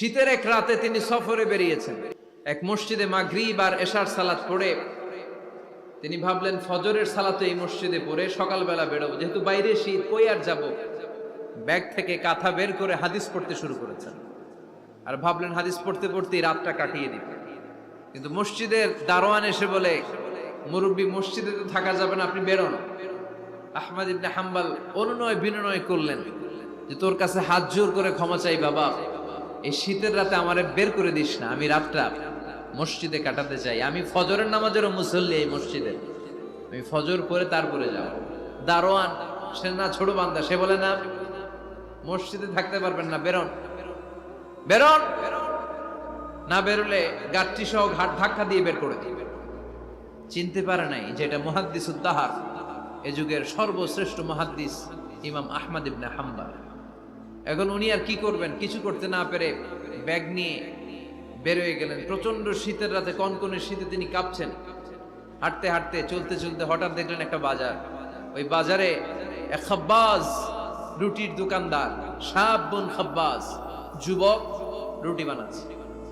শীতের এক রাতে তিনি সফরে বেরিয়েছেন। এক মসজিদে মাগরিব আর এশার সালাত পড়ে তিনি ভাবলেন, ফজরের সালাতে এই মসজিদে পড়ে সকালবেলা বেরোবো। যেহেতু বাইরে শীত, কই আর যাব? ব্যাগ থেকে কাঁথা বের করে হাদিস পড়তে শুরু করেছেন। আর ভাবলেন, হাদিস পড়তে পড়তেই রাতটা কাটিয়ে দিবে। কিন্তু মসজিদের দারোয়ান এসে বলে, মুরব্বী, মসজিদে তো থাকা যাবে না, আপনি বেরোন। আহমদ ইবনে হাম্বাল অনুনয় বিনয় করলেন যে, তোর কাছে হাত জোর করে ক্ষমা চাই বাবা। এই শীতের রাতে আমারে বের করে দিস না। আমি রাতটা মসজিদে কাটাতে চাই আমি ফজরের নামাজেরও মুসল্লি এই মসজিদে। আমি ফজর পরে তারপরে যাব দারোয়ান, সে না ছোট বান্দা, সে বলে, না, মসজিদে থাকতে পারবেন না, বেরোন। বেরোন? না বেরোলে গাঠটি সহ ঘাট ধাক্কা দিয়ে বের করে দিবে। চিনতে পারে নাই যে এটা মহাদ্দিস উদ্দাহার এ যুগের সর্বশ্রেষ্ঠ মহাদ্দিস ইমাম আহমদ ইবনে হাম্বাল। এখন উনি আর কি করবেন? কিছু করতে না পেরে ব্যাগ নিয়ে বের হয়ে গেলেন। প্রচণ্ড শীতের রাতে, কনকনে শীতে তিনি কাঁপছেন। হাঁটতে হাঁটতে, চলতে চলতে হঠাৎ দেখলেন একটা বাজার। ওই বাজারে খাব্বাজ রুটির দোকানদার সাবুন খাব্বাজ, যুবক রুটি বানাচ্ছে।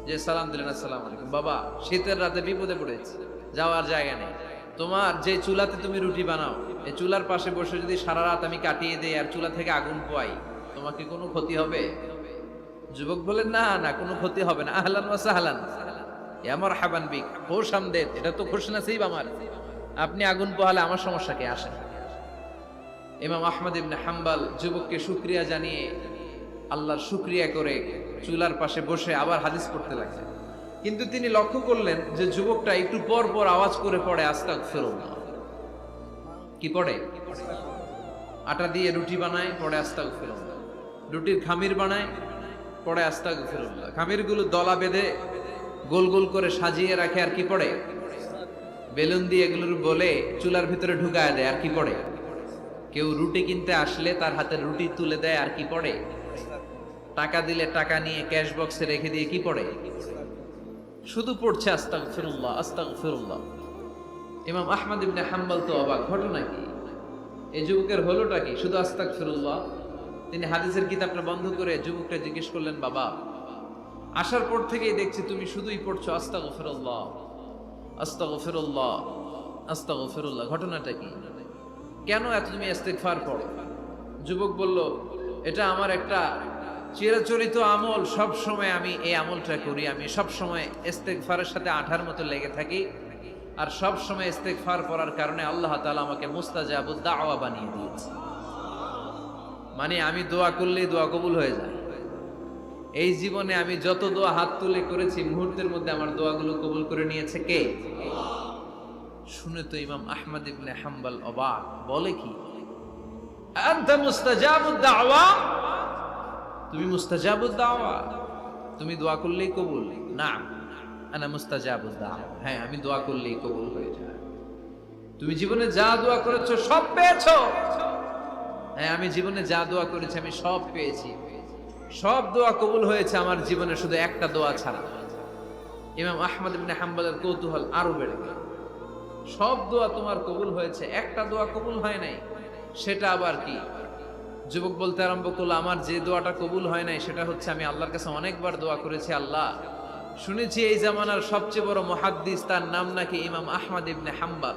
যে সালাম দিলেন আসসালাম আলাইকুম। বাবা, শীতের রাতে বিপদে পড়েছে, যাওয়ার জায়গা নেই। তোমার যে চুলাতে তুমি রুটি বানাও, এই চুলার পাশে বসে যদি সারা রাত আমি কাটিয়ে দেই আর চুলা থেকে আগুন পোয়াই তোমাকে কোনো ক্ষতি হবে? যুবক বলেন না না, কোনো ক্ষতি হবে না। আহলান ওয়াসাহলান আমার হাবান বিক, খোশ আমদেদ, এটা তো খুশ নসিব আমার। আপনি আগুন পোহালে আমার সমস্যা কে আসে? ইমাম আহমদ ইবনে হাম্বাল যুবককে শুক্রিয়া জানিয়ে আল্লাহর শুক্রিয়া করে চুলার পাশে বসে আবার হাদিস পড়তে লাগলেন। কিন্তু তিনি লক্ষ্য করলেন যে যুবকটা একটু পর পর আওয়াজ করে পড়ে আস্তাক ফেরোনা কি পড়ে? আটা দিয়ে রুটি বানায়, পড়ে আস্তাক ফেরোনা রুটির খামির বানায়, পড়ে আস্তাক ফেরোনা খামিরগুলো দলা বেঁধে গোল গোল করে সাজিয়ে রাখে, আর কি পড়ে? বেলুন দিয়ে এগুলোর বলে চুলার ভিতরে ঢুকায় দেয়, আর কি পড়ে? কেউ রুটি কিনতে আসলে তার হাতে রুটি তুলে দেয়, আর কি পড়ে? টাকা দিলে টাকা নিয়ে ক্যাশ বক্সে রেখে দিয়ে কি পড়ে? শুধু পড়ছে আস্তাক ফিরুল্লাহ আস্তাক ফিরুল্লাহ ইমাম আহমদ ইবনে হাম্বল তো অবাক। ঘটনা কি? এই যুবকের হলোটা কি? শুধু আস্তাক ফিরুল্লাহ তিনি হাদিসের কিতাবটা বন্ধ করে যুবকটা জিজ্ঞেস করলেন, বাবা, আসার পর থেকেই দেখছি তুমি শুধুই পড়ছো আস্তাক ফিরুল্লাহ আস্তাক ফিরুল্লাহ আস্তাক ফিরুল্লাহ ঘটনাটা কি? কেন এত তুমি ইস্তেগফার পড়ো? যুবক বলল, এটা আমার একটা চিরাচরিত আমল, সব সময় আমি এই আমলটা করি, আমি সব সময় ইস্তেগফারের সাথে আঠার মতো লেগে থাকি আর সব সময় ইস্তেগফার করার কারণে আল্লাহ তাআলা আমাকে মুস্তাজাবুদ দাওয়া বানিয়ে দিয়েছে। মানে আমি দোয়া করলেই দোয়া কবুল হয়ে যায়। এই জীবনে আমি যত দোয়া হাত তুলে করেছি, মুহূর্তের মধ্যে আমার দোয়াগুলো কবুল করে নিয়েছে কে? শুনে তো ইমাম আহমদ ইবনে হাম্বল অবাক। বলে কি? তুমি মুস্তাজাবুদ দাওয়া? তুমি দোয়া করলেই কবুল? না। আনা মুস্তাজাবুদ দাওয়া। হ্যাঁ আমি দোয়া করলেই কবুল হয়ে যায়। তুমি জীবনে যা দোয়া করেছ সব পেয়েছ। হ্যাঁ আমি জীবনে যা দোয়া করেছি, আমি সব পেয়েছি। সব দোয়া কবুল হয়েছে আমার জীবনে, শুধু একটা দোয়া ছাড়া। ইমাম আহমদ ইবনে হাম্বলের কৌতূহল আরও বেড়ে গেল। সব দোয়া তোমার কবুল হয়েছে, একটা দোয়া কবুল হয় নাই। সেটা আবার কি? যুবক বলতে আরম্ভ করল, আমার যে দোয়াটা কবুল হয় নাই, সেটা হচ্ছে আমি আল্লাহর কাছে অনেকবার দোয়া করেছি, আল্লাহ। শুনেছি এই জামানার সবচেয়ে বড় মহাদ্দিস, তার নাম নাকি ইমাম আহমদ ইবনে হাম্বাল।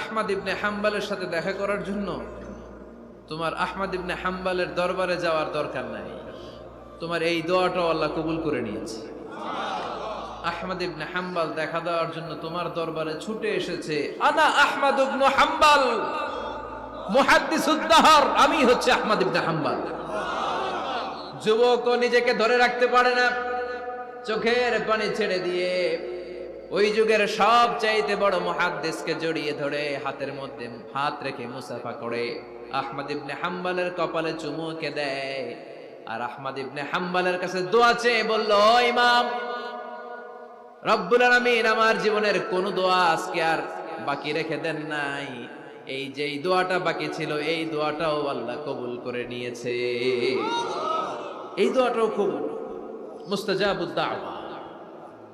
আহমদ ইবনে হাম্বালের সাথে দেখা করার জন্য তোমার আহমদ ইবনে হাম্বালের দরবারে যাওয়ার দরকার নাই। তোমার এই দোয়াটাও আল্লাহ কবুল করে নিয়েছে। আহমদ ইবনে হাম্বাল দেখা দেওয়ার জন্য তোমার দরবারে ছুটে এসেছে। আনা আহমদ ইবনে হাম্বাল, মুহাদ্দিস উদ্দাহর, আমি হচ্ছে আহমদ ইবনে হাম্বাল। যুবক নিজেকে ধরে রাখতে পারে না, চোখের পানি ছেড়ে দিয়ে ওই যুগের সব চাইতে বড় মহাদ্দেশকে জড়িয়ে ধরে হাতের মধ্যে হাত রেখে মুসাফা করে। আহমদ ইবনে হাম্বালের কপালে চুমুকে দেয়। আর আহমদ ইবনে হাম্বালের কাছে দোয়া চেয়ে বলল, "ও ইমাম, রব্বুল আলামিন, আমার জীবনের কোন দোয়া আজকে আর বাকি রেখে দেন নাই। এই যে এই দোয়াটা বাকি ছিল, এই দোয়াটাও আল্লাহ কবুল করে নিয়েছে। এই দোয়াটাও খুব মুস্তাজাবুদ দাওয়া।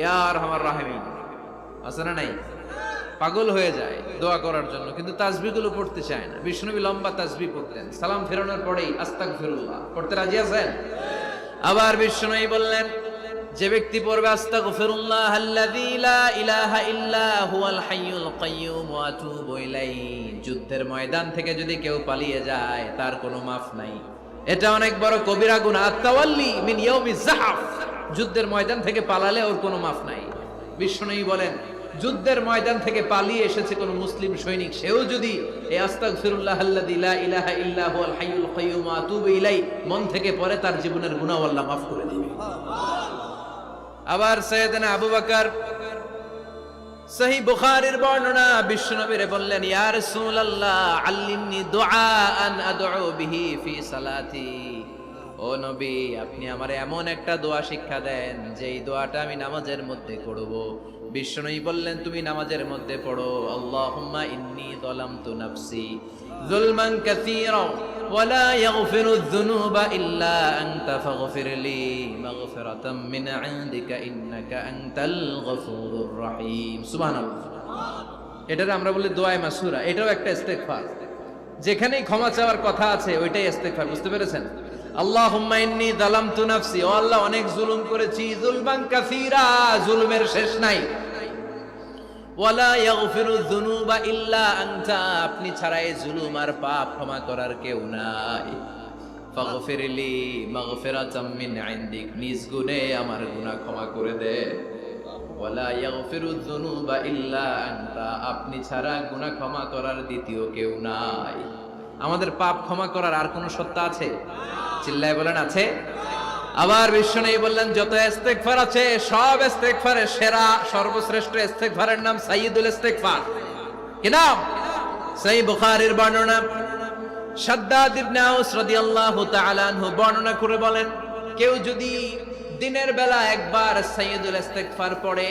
ইয়ার আমার আছে না নাই? পাগল হয়ে যায় দোয়া করার জন্য, কিন্তু তাসবিগুলো পড়তে চায় না। বিষ্ণুবী লম্বা তাসবি পড়তেন। সালাম ফেরানোর পরেই আস্তাক ফিরুল্লাহ পড়তে রাজি আছেন? আবার বিষ্ণুই বললেন, যে ব্যক্তি পড়বে আস্তাগফিরুল্লাহ আল্লাযী লা ইলাহা ইল্লা হুয়াল হাইয়ুল কাইয়্যুম ওয়া যুদ্ধের ময়দান থেকে যদি কেউ পালিয়ে যায়, তার কোনো মাফ নাই। এটা অনেক বড় কবিরা গুনাহ। আত্তাওয়াল্লি মিন ইয়াউমিজ জাহাফ যুদ্ধের ময়দান থেকে পালালে ওর কোনো মাফ নাই। বিষ্ণুই বলেন, যুদ্ধের ময়দান থেকে পালিয়ে এসেছে কোন মুসলিম সৈনিক। সেও যদি মন থেকে পড়ে তার জীবনের মাফ করে দিবে। আবার সৈয়দনা আবু বকর বর্ণনা বললেন ও নবী আপনি আমারে এমন একটা দোয়া শিক্ষা দেন যে এই দোয়াটা আমি নামাজের মধ্যে করব বিশ্বনবী বললেন তুমি নামাজের মধ্যে পড়ো আল্লাহুম্মা ইন্নী যালামতু নাফসি যুলমান কাসীরা ولا يغفر الذنوب إلا أنت فاغفر لي مغفرة من عندك إنك أنت الغفور الرحيم سبحان الله এটার আমরা বলি দোয়ায় মাসুরা এটাও একটা ইস্তেগফার যেখানেই ক্ষমা চাওয়ার কথা আছে ওইটাই ইস্তেগফার বুঝতে পেরেছেন নাফসি। ও আল্লাহ, অনেক জুলুম করেছি। জুলমান কাসীরা, জুলুমের শেষ নাই। ইল্লা আপনি ছাড়া এই জুলুম আর পাপ ক্ষমা করার কেউ নাই। আমার ক্ষমা করে দে। ইল্লা আপনি ছাড়া ক্ষমা করার দ্বিতীয় কেউ নাই। আমাদের পাপ ক্ষমা করার আর কোনো সত্তা আছে? চিল্লায় বলেন, আছে। আবার বিশ্ব নেই বললেন, যত ইস্তেগফার আছে, সব ইস্তেগফারের সেরা, সর্বশ্রেষ্ঠ ইস্তেগফারের নাম সাইয়্যিদুল ইস্তেগফার। কি নাম? সহিহ বুখারীর বর্ণনা। শাদ্দাদ ইবনে আউস রাদিয়াল্লাহু তাআলা আনহু বর্ণনা করে বলেন, কেউ যদি দিনের বেলা একবার সাইয়্যিদুল ইস্তেগফার পড়ে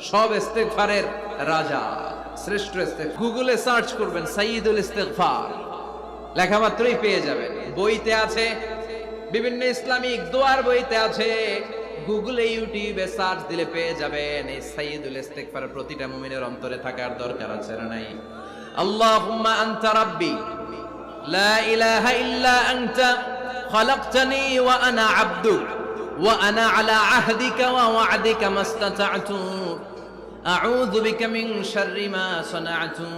সব ইস্তেগফারের রাজা, শ্রেষ্ঠ ইস্তেগফার। গুগলে সার্চ করবেন, সাইয়্যিদুল ইস্তেগফার। লেখা মাত্রই পেয়ে যাবেন। বইতে আছে, বিভিন্ন ইসলামিক দোয়ার বইতে আছে। গুগলে ইউটিউবে সার্চ দিলে পেয়ে যাবেন। এই সাইয়্যিদুল ইস্তেগফারের প্রতিটা মুমিনের অন্তরে থাকার দরকার আছে না নাই? আল্লাহুম্মা আনতা রাব্বি, লা ইলাহা ইল্লা আনতা, খলাকতানি ওয়া আনা আবদুক ওয়া আনা আলা আহদিকা ওয়া ওয়া'দিকা মাস্তাতা'তু আউযু বিকা মিন শাররি মা সানা'তু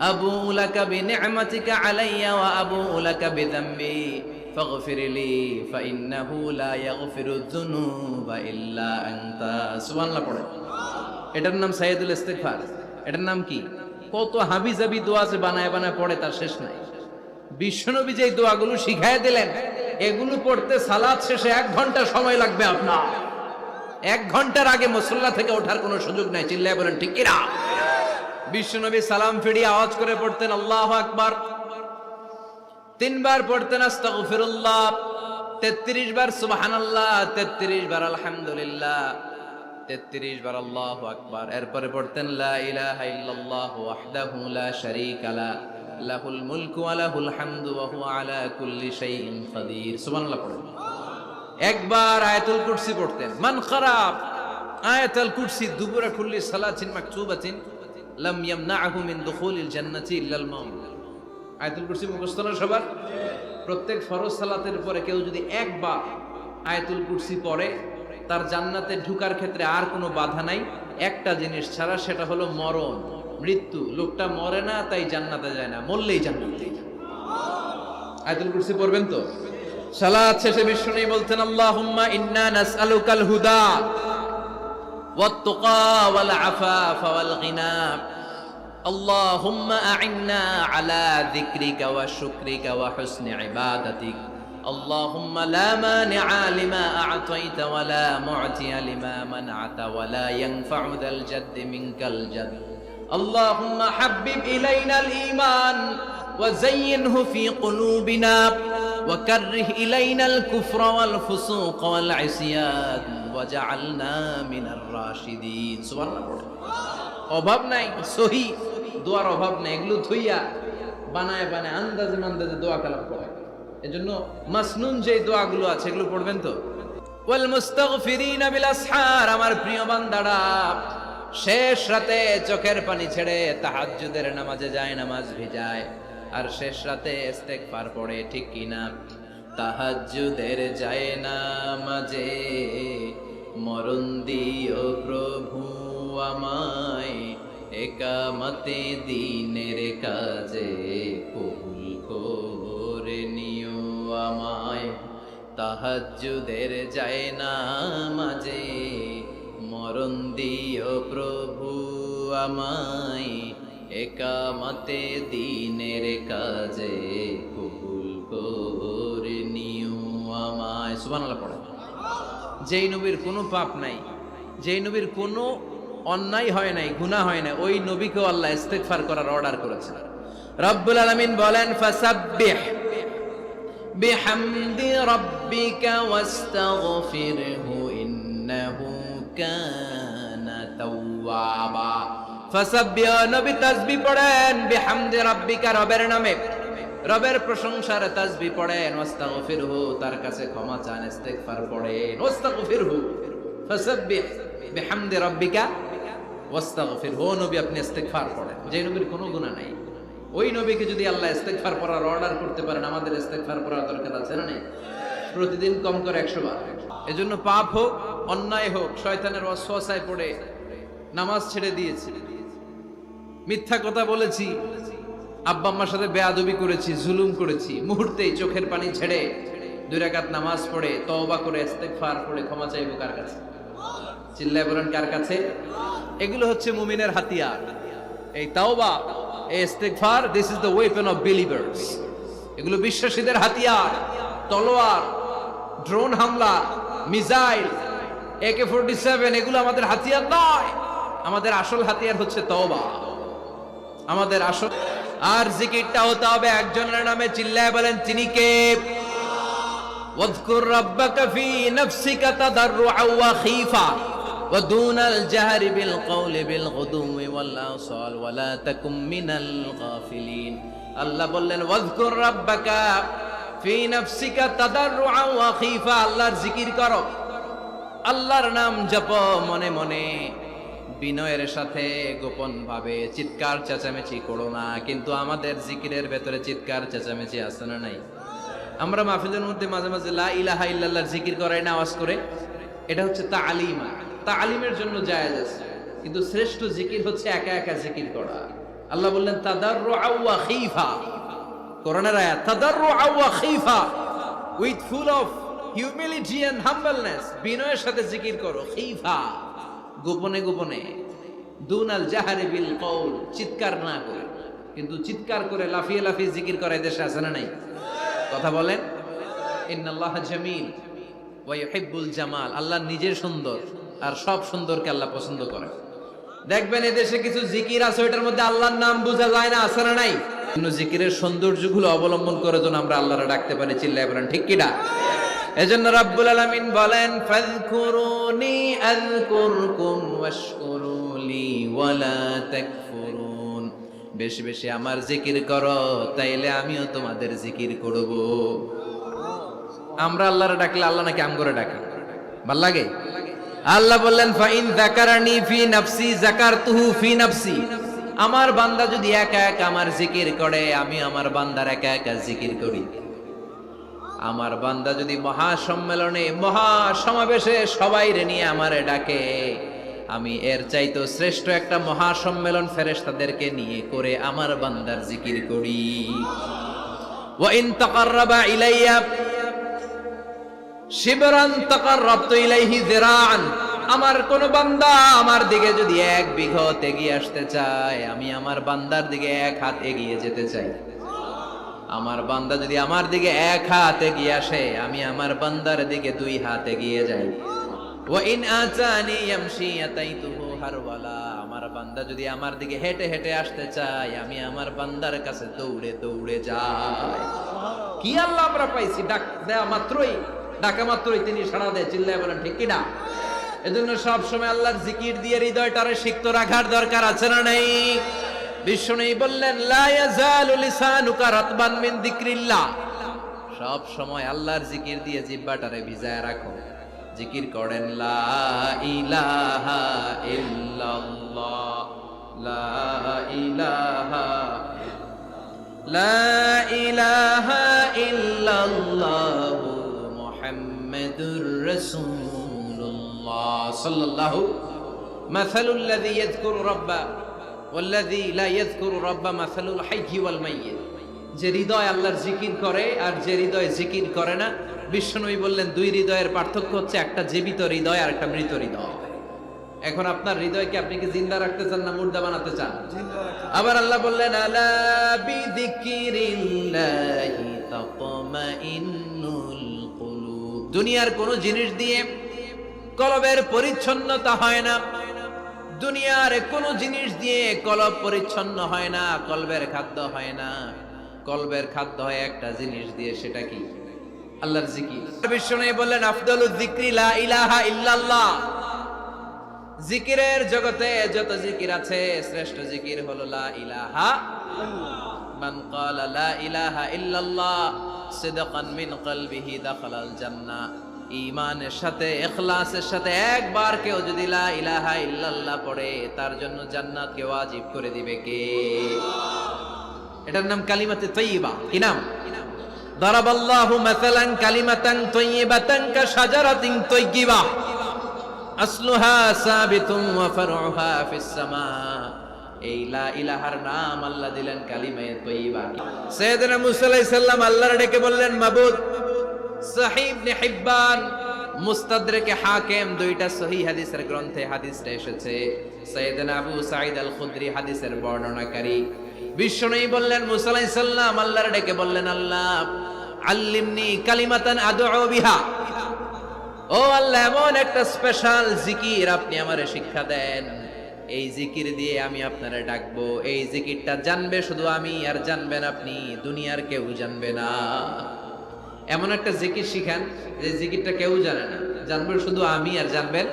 أبو لك بنعمتك علي وأبو لك بذنبي فاغفر لي فإنه لا يغفر الذنوب إلا أنت سبحان الله পড়ে এটার নাম সাইয়্যিদুল ইস্তিগফার এটার নাম কি কত হাবিজাবি দোয়া আছে বানায় বানায় পড়ে তার শেষ নাই বিশ্বনবী যে দোয়াগুলো শিখায় দিলেন এগুলো পড়তে সালাদ শেষে এক ঘণ্টা সময় লাগবে আপনার। এক ঘণ্টার আগে মুসল্লা থেকে ওঠার কোনো সুযোগ নাই। চিল্লায় বলেন, ঠিক কিনা? বিশ্বনবী সালাম ফিরিয়ে আওয়াজ করে পড়তেন, আল্লাহ আকবার। তিনবার পড়তেন, আস্তাগফিরুল্লাহ। তেত্রিশ বার, সুবহানাল্লাহ। তেত্রিশ বার, আলহামদুলিল্লাহ। তেত্রিশ বার, আল্লাহ আকবার। এরপরে পড়তেন, লা ইলাহা ইল্লাল্লাহ ওয়াহদাহু লা শারীকা লা। লাহুল মুলকু ওয়া লাহুল হামদু ওয়া আলা কুল্লি শাইইন কাদির সুবহানাল্লাহ পড়েন। একবার আয়াতুল কুরসি পড়তেন। মান খারাপ, আয়াতুল কুরসি দুবুরা কুল্লি সালাতিন মাকতুবাতিন, লাম ইয়ামনাহু মিন দুখুলিল জান্নাতি ইল্লাল মাউত। আয়াতুল কুরসি মুখস্থ না সবার? প্রত্যেক ফরজ সালাতের পরে কেউ যদি একবার আয়াতুল কুরসি পড়ে, তার জান্নাতে ঢুকার ক্ষেত্রে আর কোনো বাধা নাই। একটা জিনিস ছাড়া, সেটা হলো মরণ। মৃত্যু লোকটা মরে না তাই জান্নাতে যায় না মরলেই জান্নাতে যায় আয়াতুল কুরসি পড়বেন তো সালাত শেষে বিশ্ব নেই বলতেন আল্লাহুম্মা ইন্না নাসআলুকাল হুদা ওয়াত-তুকা ওয়াল আফাফা ওয়াল গিনা اللهم أعنا على ذكرك وشكرك وحسن عبادتك اللهم لا مانع لما أعطيت ولا معطي لما منعت ولا ينفع ذا الجد منك الجد اللهم حبب إلينا الإيمان وزينه في قلوبنا وكره إلينا الكفر والفسوق والعصيان وجعلنا من الراشدين سبحان الله অভাব নাই সহি দোয়ার অভাব নাই এগুলো থইয়া বানায় বানায় আন্দাজে মান্দাজে দোয়া কালাম করে এজন্য মাসনুন যে দোয়াগুলো আছে এগুলো পড়বেন তো ওয়াল মুস্তাগফিরিনা বিল আসহার আমার প্রিয় বান্দারা শেষ রাতে চোখের পানি ছেড়ে তাহাজ্জুদের নামাজে যায়, নামাজ ভিজায়। আর শেষ রাতে ইস্তেগফার পড়ে, ঠিক কিনা? তাহাজ্জুদের যায় নামাজে মরণ দিও প্রভু আমায়, একামতে দিনের কাজে কবুল করে নিও আমায়। তাহাজ্জুদের যায় না মাঝে। মরণ দিও প্রভু আমায়। একামতে দিনের কাজে কবুল করে নিও আমায়। সুবহানাল্লাহ পড়ে। যেই নবীর কোনো পাপ নাই, যেই নবীর কোনো অন্যায় হয় নাই, গুনাহ হয় নাই, ওই নবীকেও আল্লাহ ইস্তেগফার করার অর্ডার করেছেন। রব্বুল আলামিন বলেন, ফাসাব্বিহ বিহামদি রাব্বিকা ওয়াস্তাগফিরহু কানা তাওয়াবা ফাসাব্বিহ পড়েন রবের প্রশংসার তাসবি পড়েন ওয়াস্তাগফিরহু তার কাছে ক্ষমা চান ইস্তেগফার পড়েন ওয়াস্তাগফিরহু বিহামদি রাব্বিকা ওয়াস্তাগফিরহু নবী, আপনি ইস্তেগফার পড়েন। যে নবীর কোনো গুনাহ নাই। ওই নবীকে যদি আল্লাহ ইস্তেগফার পড়ার অর্ডার করতে পারেন, আমাদের ইস্তেগফার পড়ার দরকার আছে না প্রতিদিন কম করে 100 বার। এজন্য পাপ হোক অন্যায় হোক, শয়তানের ওয়াসওয়াসায় পড়ে নামাজ ছেড়ে দিয়েছি। মিথ্যা কথা বলেছি, আব্বা আম্মার সাথে বেয়াদবি করেছি, জুলুম করেছি, মুহূর্তেই চোখের পানি ছেড়ে দুই রাকাত নামাজ পড়ে, তওবা করে, ইস্তেগফার পড়ে ক্ষমা চাইব কার কাছে? চিল্লায় বলেন কার কাছে? এগুলো হচ্ছে মুমিনের হাতিয়ার। এই তাওবা, এই ইস্তেগফার this is the weapon of believers এগুলো বিশ্বাসীদের হাতিয়ার, তলোয়ার ড্রোন হামলা, মিসাইল একে ফোরটি সেভেন এগুলো আমাদের হাতিয়ার নয় আমাদের আসল হাতিয়ার হচ্ছে তওবা আমাদের আসল আর জিকিরটা হতে হবে একজনের নামে চিল্লায় বলেন তিনি কে واذكر ربك في نفسك تضرعا وخيفا ودون الجهر بالقول بالغدو والآصال ولا تكن من الغافلين আল্লাহ বললেন ওয়াজকুর রাব্বাকা ফি নাফসিকা তাদাররুআ ওয়া খীফা আল্লাহর জিকির করো আল্লাহর নাম জপ মনে মনে। বিনয়ের সাথে গোপন ভাবে চিৎকার চেঁচামেচি করো না, কিন্তু আমাদের জিকিরের ভেতরে চিৎকার চেঁচামেচি আছে না নাই? আমরা মাহফিলের মধ্যে মাঝে মাঝে লা ইলাহা ইল্লাল্লাহর জিকির করাই না আওয়াজ করে। এটা হচ্ছে তালিমা। তালিমের জন্য জায়েজ আছে, কিন্তু শ্রেষ্ঠ জিকির হচ্ছে একা একা জিকির করা। আল্লাহ বললেন ওয়া খীফা। কোরআনের আয়াত, তাদাররুআ ওয়া খীফা with full of humility and humbleness বিনয়ের সাথে জিকির করো। খীফা গোপনে গোপনে। দুনাল জাহারি বিল কওল, চিৎকার না করে। কিন্তু চিৎকার করে লাফিয়ে লাফিয়ে জিকির করে দেশে আছে না নাই? কথা বলেন। ইন্নাল্লাহ জামিল, ওয়া ইউহিব্বুল জামাল। আল্লাহ নিজে সুন্দর, আর সব সুন্দরকে আল্লাহ পছন্দ করে। দেখবেন এদেশে কিছু জিকির আছে, ওইটার মধ্যে আল্লাহর নাম বোঝা যায় না, আছে না নাই? জিকিরের সৌন্দর্যগুলো অবলম্বন করে যেন আমরা আল্লাহরে ডাকতে পারি, চিল্লায় বলেন, ঠিক কিনা এজন্য রাব্বুল আলামিন বলেন, ফাযকুরুনি আযকুরকুম ওয়াশকুরুলি ওয়ালা তাকফুরুন। বেশি বেশি আমার জিকির করো, তাইলে আমিও তোমাদের জিকির করব। আমরা আল্লাহরে ডাকলে আল্লাহ নাকি আম করে ডাকে? ভালো লাগে? আল্লাহ বললেন, ফাইন যাকারানি ফি নাফসি, যাকারতুহু ফি নাফসি। আমার বান্দা যদি একা একা আমার জিকির করে আমি আমার বান্দার একা একা জিকির করি। আমার বান্দা যদি মহা সম্মেলনে মহা সমাবেশে সবাই নিয়ে আমারে ডাকে, আমি এর চাইতো শ্রেষ্ঠ একটা মহা সম্মেলন ফেরেশতাদেরকে নিয়ে করে আমার বান্দার জিকির করি। ইলাইয়া, শিবরান ইলাইহি আমার কোন বান্দা আমার দিকে যদি এক বিঘত এগিয়ে আসতে চায়, আমি আমার বান্দার দিকে এক হাত এগিয়ে যেতে চাই। আমার বান্দা যদি আমার দিকে এক হাতে গিয়ে আসে, আমি আমার বান্দার দিকে দুই হাতে গিয়ে যাই। ইন আতানি ইয়ামশি আতাইতুহু হারওয়ালা, আমার বান্দা যদি আমার দিকে হেঁটে হেঁটে আসতে চায়, আমি আমার বান্দার কাছে দৌড়ে দৌড়ে যাই। কি আল্লাহ আমরা পাইছি? ডাক দেয়া মাত্রই, ডাকা মাত্রই তিনি সাড়া দেয়, চিল্লায় বলেন, ঠিক কিনা? এজন্য সব সময় আল্লাহর জিকির দিয়ে হৃদয়টারে সিক্ত রাখার দরকার আছে না নেই? নেই বললেন সব সময় আল্লাহর জিকির দিয়ে জিহ্বাটারে ভিজায় রাখো। জিকির করেন, লা ইলাহা ইল্লাল্লাহ। লা ইলাহা লা ইলাহা ইল্লাল্লাহ মুহাম্মাদুর রাসূলুল্লাহ। সাল্লাল্লাহু মাসালুল লাযী ইয়াযকুরু রাব্বা ওয়াল্লাযী লা ইয়াযকুরু রাব্বা মাসালুল হাইয়্যি ওয়াল মাইয়্যিত যে হৃদয় আল্লাহর জিকির করে আর যে হৃদয় জিকির করে না বিশ্বনবী বললেন দুই হৃদয়ের পার্থক্য হচ্ছে একটা জীবিত হৃদয় আর একটা মৃত হৃদয়। এখন আপনার হৃদয়কে আপনি কি জিন্দা রাখতে চান না মুর্দা বানাতে চান। আবার আল্লাহ বললেন আলা বিযিকরিল্লাহি তাতমাইন্নুল কুলুব। দুনিয়ার কোন জিনিস দিয়ে কলবের পরিচ্ছন্নতা হয় না। দুনিয়ার কোনো জিনিস দিয়ে কলব পরিচ্ছন্ন হয় না, কলবের খাদ্য হয় না। কলবের খাদ্য হয় একটা জিনিস দিয়ে, সেটা কি? আল্লাহর জিকির। বিষ্ণু বললেন আফদলুল যিকরি লা ইলাহা ইল্লাল্লাহ। জিকিরের জগতে যত জিকির আছে, শ্রেষ্ঠ জিকির হলো লা ইলাহা মান ক্বালা লা ইলাহা ইল্লাল্লাহ, সিদকান মিন কলবিহি দাখালাল জান্নাহ। ঈমানের সাথে, ইখলাসের সাথে একবার কেউ যদি লা ইলাহা ইল্লাল্লাহ পড়ে, তার জন্য জান্নাত জান্নাতকে ওয়াজিব করে দিবে কে? এটার নাম কালিমাতে তৈয়বা। কি নাম? দারাবাল্লাহু মাসালান কালিমাতান তৈয়বাতান কা শাজারাতিন তৈয়বা। আসলুহা সাবিতুম ওয়া ফারউহা ফিস এই লা ইলাহার নাম আল্লাহ দিলেন কালিমায়ে তৈয়বা। সাইয়েদনা মুসা আলাইহিস আল্লাহর ডেকে বললেন, মাবুদ একটা স্পেশাল জিকির আপনি আমারে শিক্ষা দেন। এই জিকির দিয়ে আমি আপনারে ডাকবো। এই জিকিরটা জানবে শুধু আমি, আর জানবেন আপনি, দুনিয়ার কেউ জানবে না। এমন একটা জিকির শিখান যে জিকিরটা কেউ জানে না। জানবেন শুধু আমি আর জানবেন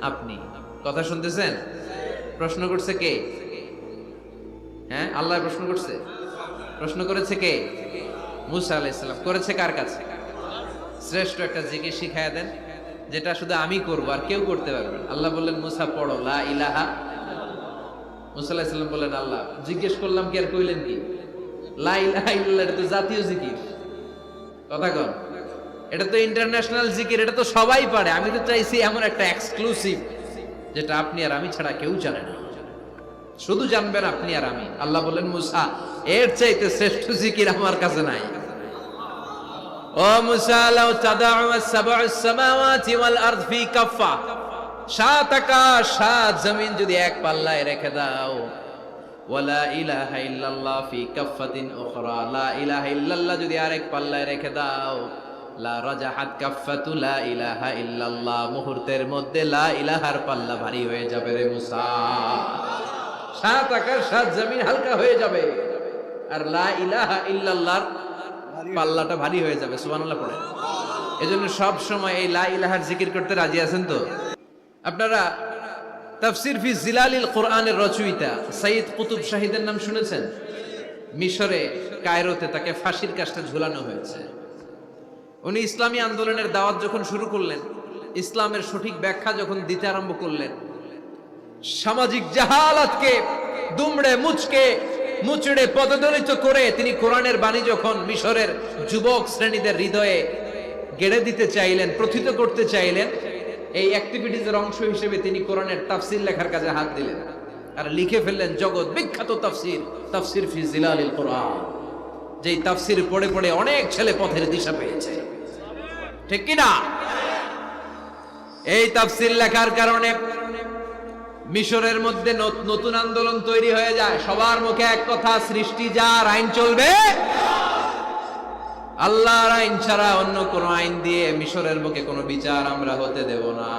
আপনি। কথা শুনতেছেন? প্রশ্ন করছে কে? হ্যাঁ আল্লাহ প্রশ্ন করছে। প্রশ্ন করেছে কে? মুসা আলাইসাল্লাম করেছে কার কাছে? শ্রেষ্ঠ একটা জিকির শিখায় দেন, যেটা শুধু আমি করব আর কেউ করতে পারবে না। আল্লাহ বললেন, মুসা, পড়ো, লা ইলাহা মুসা আলাইহিস সালাম বললেন, আল্লাহ, জিজ্ঞেস করলাম কি আর কইলেন কি? লা ইলাহা ইল্লাল্লাহ। এটা তো জাতীয় জিকির। কথা এটা তো ইন্টারন্যাশনাল জিকির এটা তো সবাই পারে। আমি তো চাইছি এমন একটা এক্সক্লুসিভ যেটা আপনি আর আমি ছাড়া কেউ জানে না। শুধু জানবেন আপনি আর আমি। আল্লাহ বললেন মুসা, এর চাইতে শ্রেষ্ঠ জিকির আমার কাছে নাই। ও মুসা, লাউ তাদাউ আস-সাবউ আস-সামাওয়াতি ওয়াল আরদ ফি কাফফা। সাত আকাশ, সাত জমিন যদি এক পাল্লায় রেখে দাও। ওয়ালা ইলাহা ইল্লাল্লাহ ফি কাফফাতিন উখরা। লা ইলাহা ইল্লাল্লাহ যদি আরেক পাল্লায় রেখে দাও। লা রাজাহাত কাফাতু লা ইলাহা ইল্লাল্লাহ। মুহূর্তের মধ্যে লা ইলাহার পাল্লা ভারী হয়ে যাবে রে মুসা। সাত আকাশ সাত জমিন হালকা হয়ে যাবে। আর লা ইলাহা ইল্লাল্লাহর পাল্লাটা ভারী হয়ে যাবে, সুবহানাল্লাহ পড়ে। এজন্য সব সময় এই লা ইলাহার জিকির করতে রাজি আছেন তো? আপনারা তাফসির ফি জিলালিল কোরআনের রচয়িতা সাইদ কুতুব শাহিদের নাম শুনেছেন? মিশরে, কায়রোতে তাকে ফাঁসির কাজটা ঝুলানো হয়েছে। উনি ইসলামী আন্দোলনের দাওয়াত যখন শুরু করলেন, ইসলামের সঠিক ব্যাখ্যা যখন দিতে আরম্ভ করলেন, সামাজিক জাহালাতকে, দুমড়ে মুচকে, মুচড়ে পদদলিত করে তিনি কোরআনের বাণী যখন মিশরের যুবক শ্রেণীদের হৃদয়ে গেড়ে দিতে চাইলেন, প্রথিত করতে চাইলেন এই অ্যাক্টিভিটিজের অংশ হিসেবে তিনি কোরআনের তাফসির লেখার কাজে হাত দিলেন। আর লিখে ফেললেন, জগৎ বিখ্যাত তাফসির তাফসির ফি জিলালিল কোরআন যেই তাফসির পড়ে পড়ে অনেক ছেলে পথের দিশা পেয়েছে। ঠিক কি না এই তাফসির লেখার কারণে মিশরের মধ্যে নত- নতুন আন্দোলন তৈরি হয়ে যায়। সবার মুখে এক কথা, সৃষ্টি যার, আইন চলবে। আল্লাহর আইন ছাড়া অন্য কোন আইন দিয়ে মিশরের বুকে কোনো বিচার আমরা হতে দেব না।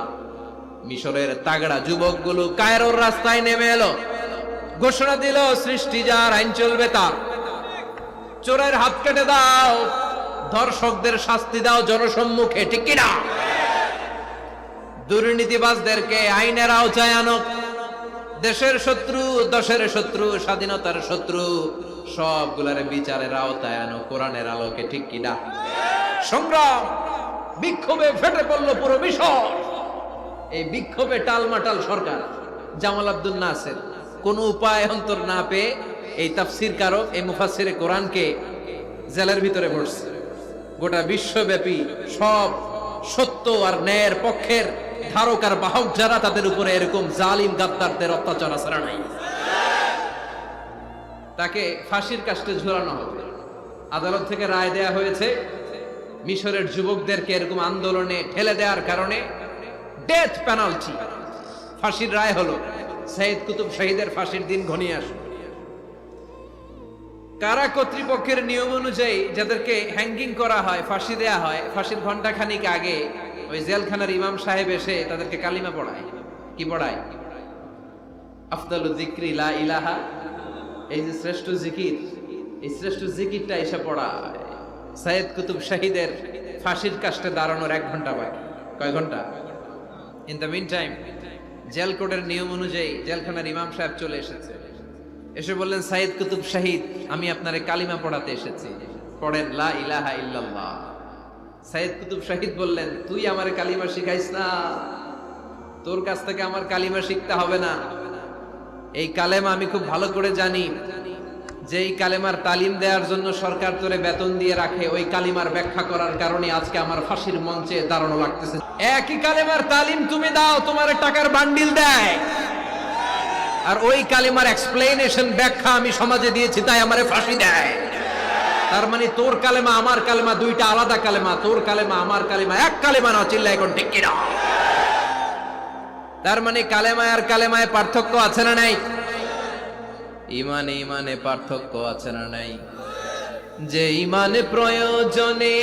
মিশরের তাগড়া যুবকগুলো কায়রোর রাস্তায় নেমে এলো। ঘোষণা দিল, সৃষ্টি যার, আইন চলবে তার। চোরের হাত কেটে দাও, ধর্ষকদের শাস্তি দাও জনসম্মুখে, ঠিক কিনা? দুর্নীতিবাজদেরকে আইনের আওতায় আনো দেশের শত্রু, দশের শত্রু, স্বাধীনতার শত্রু, সবগুলার বিচারের আওতায় আনো, কোরআনের আলোকে, ঠিক কিনা সংগ্রাম, বিক্ষোভে ফেটে পড়ল পুরো মিশর। এই বিক্ষোভে টালমাটাল সরকার, জামাল আব্দুল নাসের। কোন উপায় অন্তর না পেয়ে এই তাফসির কারক, এই মুফাসিরে কোরআনকে জেলের ভিতরে পড়ছে গোটা বিশ্বব্যাপী সব সত্য আর ন্যায়ের পক্ষের ধারক আর বাহক যারা তাদের উপরে এরকম জালিম গাদ্দারদের অত্যাচার আসারা নাই? তাকে ফাঁসির কাস্টে ঝুলানো হবে। আদালত থেকে রায় দেয়া হয়েছে, মিশরের যুবকদেরকে এরকম আন্দোলনে ঠেলে দেওয়ার কারণে ডেথ পেনাল্টি ফাঁসির রায় হলো সাইদ কুতুব শহীদের ফাঁসির দিন ঘনিয়ে আসে কারা কর্তৃপক্ষের নিয়ম অনুযায়ী যাদেরকে হ্যাঙ্গিং করা হয়, ফাঁসি দেয়া হয়, ফাঁসির ঘণ্টা খানিক আগে ওই জেলখানার ইমাম সাহেব এসে তাদেরকে কালিমা পড়ায়। কি পড়ায়? আফদালু জিক্রি লা ইলাহা, এই যে শ্রেষ্ঠ জিকির, এই শ্রেষ্ঠ জিকিরটা এসে পড়ায়। সাইদ কুতুব শাহিদের ফাঁসির কাস্টে দাঁড়ানোর এক ঘণ্টা বাকি। কয় ঘণ্টা? In the mean time jail কোডের নিয়ম অনুযায়ী জেলখানার ইমাম সাহেব চলে এসেছে। এসে বললেন সাইদ কুতুব শাহিদ, আমি আপনারে কালিমা পড়াতে এসেছি। পড়েন, লা ইলাহা ইল্লাল্লাহ। সাইদ কুতুব শাহিদ বললেন, তুই আমারে কালিমা শিখাইস না। তোর কাছ থেকে আমার কালিমা শিখতে হবে না। এই কালেমা আমি খুব ভালো করে জানি। যে এই কালেমার তালিম দেওয়ার জন্য সরকার তোরে বেতন দিয়ে রাখে, ওই কালিমার ব্যাখ্যা করার কারণে আজকে আমার ফাঁসির মঞ্চে দাঁড়ানো লাগতেছে। একই কালেমার তালিম তুমি দাও, তোমার টাকার বান্ডিল দেয়। আর ওই কালিমার এক্সপ্লেনেশন ব্যাখ্যা আমি সমাজে দিয়েছি, তাই আমারে ফাঁসি দেয়। তার মানে তোর কালেমা, আমার কালেমা দুইটা আলাদা কালেমা, তোর কালেমা, আমার কালেমা, এক কালেমা না চিল্লা এখন ঠিক কিনা? তার মানে কালেমায় আর কালেমায় পার্থক্য আছে না নাই? ইমানে ইমানে পার্থক্য আছে না নাই? যে ইমান প্রয়োজনে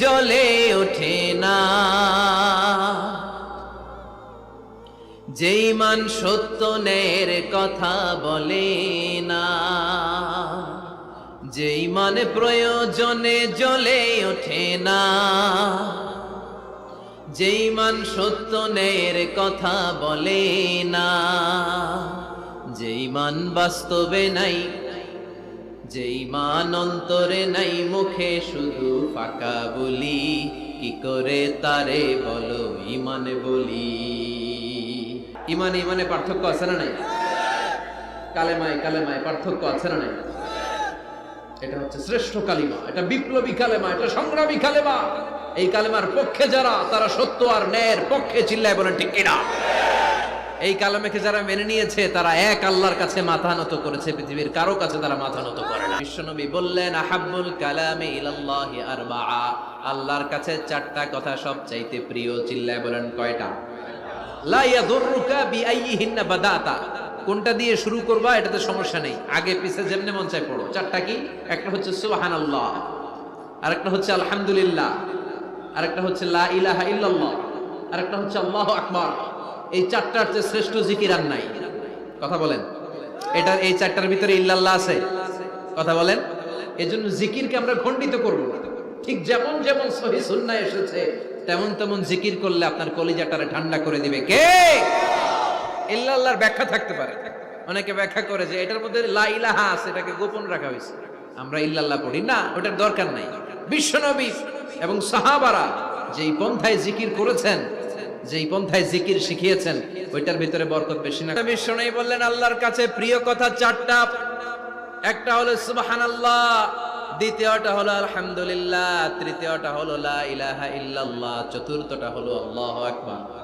জ্বলে ওঠে না। যে ইমান সত্য ন্যায়ের কথা বলে না। যে ইমান প্রয়োজনে জ্বলে ওঠে না। যে ইমান সত্য ন্যায়ের কথা বলে না। যে ইমান বাস্তবে নাই যে ইমান অন্তরে নাই, মুখে শুধু ফাঁকা বলি, কি করে তারে বলো ইমান বলি? ইমানে ইমানে পার্থক্য আছে না নাই? কালেমায় কালেমায় পার্থক্য আছে না নাই? এটা হচ্ছে শ্রেষ্ঠ কালিমা, এটা বিপ্লবী কালেমা, এটা সংগ্রামী কালেমা। এই কালেমার পক্ষে যারা, তারা সত্য আর ন্যায়ের পক্ষে চিল্লায় বলেন, ঠিক কিনা? এই কালামেকে যারা মেনে নিয়েছে, তারা এক আল্লাহর কাছে মাথা নত করেছে, পৃথিবীর কারও কাছে তারা মাথা নত করে না। বিশ্বনবী বললেন, আহাব্বুল কালামে ইলাল্লাহি আরবাআ। আল্লাহর কাছে চারটা কথা সবচাইতে প্রিয়, চিল্লায় বলেন কয়টা? লা ইয়াদুররুকা বিআইয়িহিন্না বাদাতা। কোনটা দিয়ে শুরু করবা এটাতে সমস্যা নেই। আগে পিছে যেমনে মন চায় পড়ো। চারটা কি? একটা হচ্ছে সুবহানাল্লাহ, আরেকটা হচ্ছে আলহামদুলিল্লাহ, আরেকটা হচ্ছে লা ইলাহা ইল্লাল্লাহ, আরেকটা হচ্ছে আল্লাহ আকবার। এই চারটার চেয়ে শ্রেষ্ঠ জিকির আর নাই। কথা বলেন। এটা এই চারটার ভিতরে ইল্লাল্লাহ আছে। কথা বলেন। এজন্য জিকিরকে আমরা খণ্ডিত করব ঠিক যেমন যেমন সহি এসেছে, তেমন তেমন জিকির করলে আপনার কলিজাটারে ঠান্ডা করে দিবে। কে? ইল্লাল্লাহর ব্যাখ্যা থাকতে পারে। অনেকে ব্যাখ্যা করে যে এটার মধ্যে লা ইলাহা আছে, এটাকে গোপন রাখা হয়েছে। আমরা ইল্লাল্লাহ পড়ি। না, ওটার দরকার নাই। বিশ্বনবী এবং সাহাবারা যেই পন্থায় জিকির করেছেন, যেই পন্থায় জিকির শিখিয়েছেন, ওইটার ভিতরে বরকত বেশি না। বিশ্বনবী বললেন, আল্লাহর কাছে প্রিয় কথা চারটা। একটা হলো সুবহানাল্লাহ, দ্বিতীয়টা হলো আলহামদুলিল্লাহ, তৃতীয়টা হলো লা ইলাহা ইল্লাল্লাহ, চতুর্থটা হলো আল্লাহু আকবার।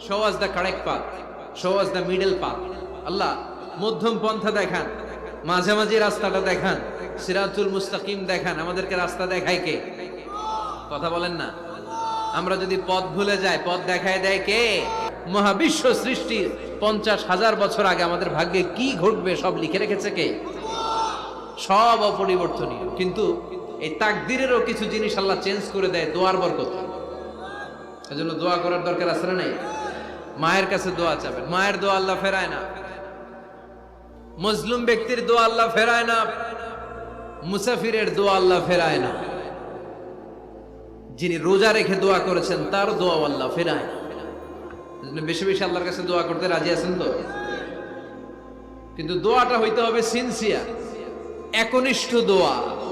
show us the correct path show us the middle path আল্লাহ মধ্যম পন্থা দেখান, মাঝামাঝি রাস্তাটা দেখান, সিরাতুল মুস্তাকিম দেখান, আমাদেরকে রাস্তা দেখায় কে? কথা বলেন না? আমরা যদি পথ ভুলে যাই, পথ দেখায় দেয় কে? মহাবিশ্ব সৃষ্টির পঞ্চাশ হাজার বছর আগে আমাদের ভাগ্যে কি ঘটবে সব লিখে রেখেছে কে? সব অপরিবর্তনীয়। কিন্তু এই তাকদিরেরও কিছু জিনিস আল্লাহ চেঞ্জ করে দেয়, দোয়ার বরকত। এজন্য দোয়া করার দরকার আছে না নাই? মায়ের কাছে দোয়া চাবেন। মায়ের দোয়া আল্লাহ ফেরায় না। মজলুম ব্যক্তির দোয়া আল্লাহ ফেরায় না। মুসাফিরের দোয়া আল্লাহ ফেরায় না। যিনি রোজা রেখে দোয়া করেছেন, তার দোয়া আল্লাহ ফেরায়। না বেশি বেশি আল্লাহর কাছে দোয়া করতে রাজি আছেন তো? কিন্তু দোয়াটা হইতে হবে সিনসিয়ার একনিষ্ঠ দোয়া।